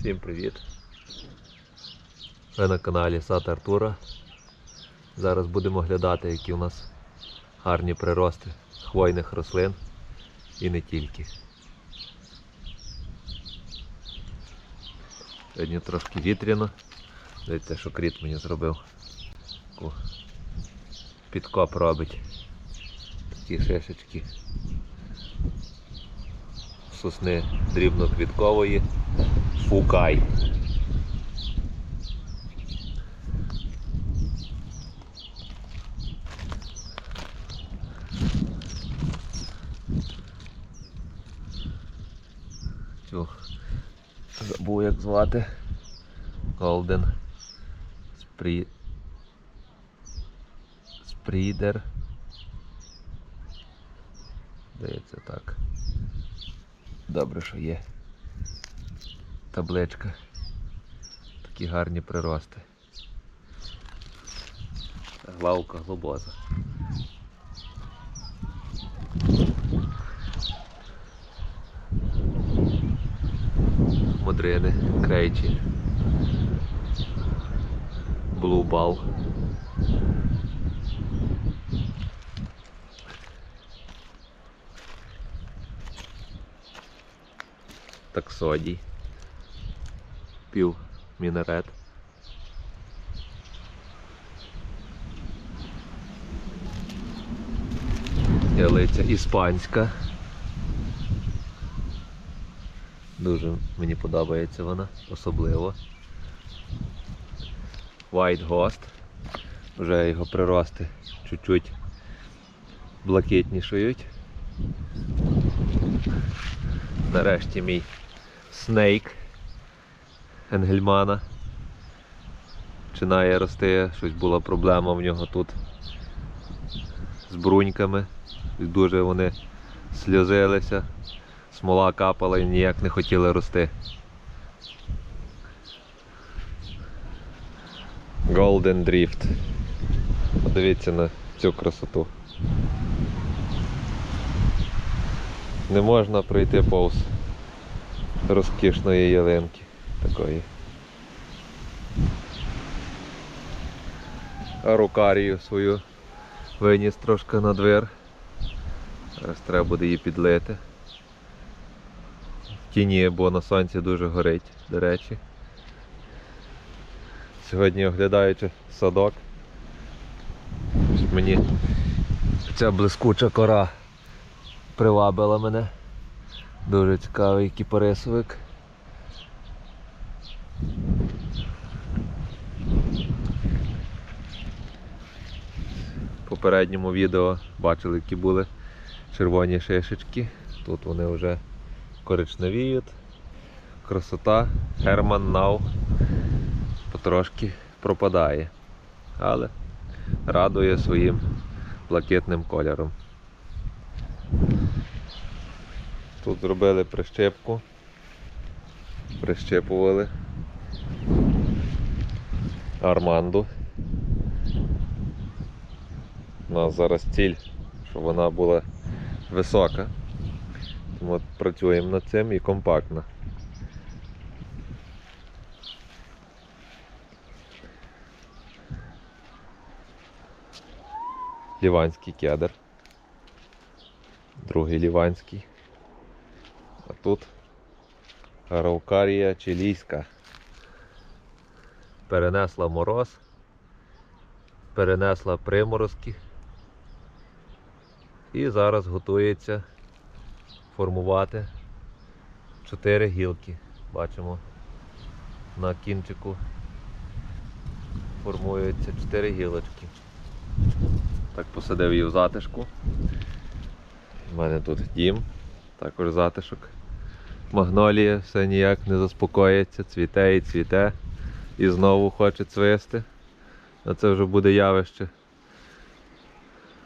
Всім привіт! Ви на каналі Сад Артура. Зараз будемо глядати, які у нас гарні прирости хвойних рослин і не тільки. Сьогодні трошки вітряно. Дивіться, що кріт мені зробив. Підкоп робить. Такі шишечки. Сосни дрібноквіткової. Фукай. Забув як звати. Golden Spree... Spreader. Здається так. Добре, що є табличка. Такі гарні прирости. Главка глобоза. Модрини, крейчі. Блубал. Таксодій. Пів мінарет. Ялиця іспанська. Дуже мені подобається вона, особливо. White Ghost. Вже його прирости чуть-чуть блакитнішають. Нарешті мій Snake Енгельмана. Починає рости, щось була проблема в нього тут з бруньками. І Дуже вони сльозилися, смола капала і ніяк не хотіли рости. Golden Drift. Подивіться на цю красоту. Не можна пройти повз розкішної ялинки такої. Арукарію свою виніс трошки на двір. Зараз треба буде її підлити. В тіні, бо на сонці дуже горить, до речі. Сьогодні оглядаючи садок. Мені ця блискуча кора привабила мене. Дуже цікавий кіпарисовик. Попередньому відео бачили, які були червоні шишечки. Тут вони вже коричневіють. Красота Herman Now потрошки пропадає. Але радує своїм блакитним кольором. Тут зробили прищепку, прищепували арманду. У нас зараз ціль, щоб вона була висока. Тому от працюємо над цим і компактно. Ліванський кедр. Другий ліванський. А тут Араукарія чилійська. Перенесла мороз, перенесла приморозки і зараз готується формувати чотири гілки. Бачимо на кінчику формуються чотири гілочки. Так посадив її в затишку. У мене тут дім, також затишок. Магнолія все ніяк не заспокоїться, цвіте і цвіте. І знову хоче цвисти. А це вже буде явище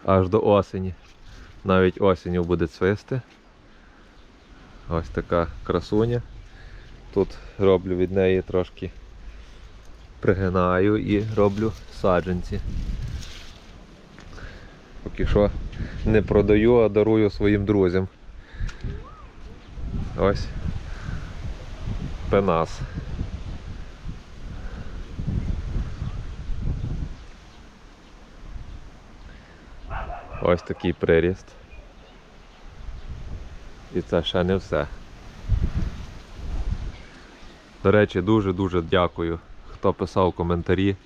аж до осені. Навіть осінню буде цвисти. Ось така красуня. Тут роблю від неї трошки пригинаю і роблю саджанці. Поки що не продаю, а дарую своїм друзям. Ось пенас. Ось такий приріст. І це ще не все. До речі, дуже-дуже дякую, хто писав коментарі.